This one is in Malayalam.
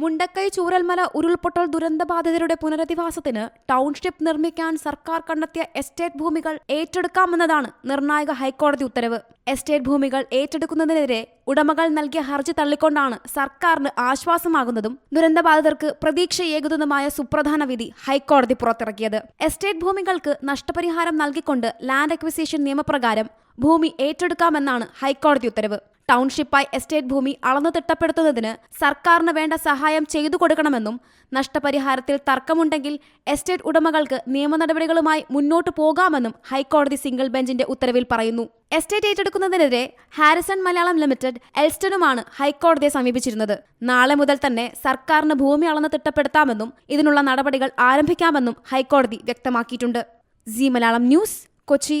മുണ്ടക്കൈ ചൂരൽമല ഉരുൾപൊട്ടൽ ദുരന്തബാധിതരുടെ പുനരധിവാസത്തിന് ടൗൺഷിപ്പ് നിർമ്മിക്കാൻ സർക്കാർ കണ്ടെത്തിയ എസ്റ്റേറ്റ് ഭൂമികൾ ഏറ്റെടുക്കാമെന്നതാണ് നിർണായക ഹൈക്കോടതി ഉത്തരവ്. എസ്റ്റേറ്റ് ഭൂമികൾ ഏറ്റെടുക്കുന്നതിനെതിരെ ഉടമകൾ നൽകിയ ഹർജി തള്ളിക്കൊണ്ടാണ് സർക്കാരിന് ആശ്വാസമാകുന്നതും ദുരന്തബാധിതർക്ക് പ്രതീക്ഷയേകുന്നതുമായ സുപ്രധാന വിധി ഹൈക്കോടതി പുറത്തിറക്കിയത്. എസ്റ്റേറ്റ് ഭൂമികൾക്ക് നഷ്ടപരിഹാരം നൽകിക്കൊണ്ട് ലാൻഡ് അക്വിസിഷൻ നിയമപ്രകാരം ഭൂമി ഏറ്റെടുക്കാമെന്നാണ് ഹൈക്കോടതി ഉത്തരവ്. ടൗൺഷിപ്പായി എസ്റ്റേറ്റ് ഭൂമി അളന്നു തിട്ടപ്പെടുത്തുന്നതിന് സർക്കാരിന് വേണ്ട സഹായം ചെയ്തു കൊടുക്കണമെന്നും നഷ്ടപരിഹാരത്തിൽ തർക്കമുണ്ടെങ്കിൽ എസ്റ്റേറ്റ് ഉടമകൾക്ക് നിയമ നടപടികളുമായി മുന്നോട്ടു പോകാമെന്നും ഹൈക്കോടതി സിംഗിൾ ബെഞ്ചിന്റെ ഉത്തരവിൽ പറയുന്നു. എസ്റ്റേറ്റ് ഏറ്റെടുക്കുന്നതിനെതിരെ ഹാരിസൺ മലയാളം ലിമിറ്റഡ് എൽസ്റ്റനുമാണ് ഹൈക്കോടതിയെ സമീപിച്ചിരുന്നത്. നാളെ മുതൽ തന്നെ സർക്കാരിന് ഭൂമി അളന്ന് തിട്ടപ്പെടുത്താമെന്നും ഇതിനുള്ള നടപടികൾ ആരംഭിക്കാമെന്നും ഹൈക്കോടതി വ്യക്തമാക്കിയിട്ടുണ്ട്. C Malayalam news Kochi.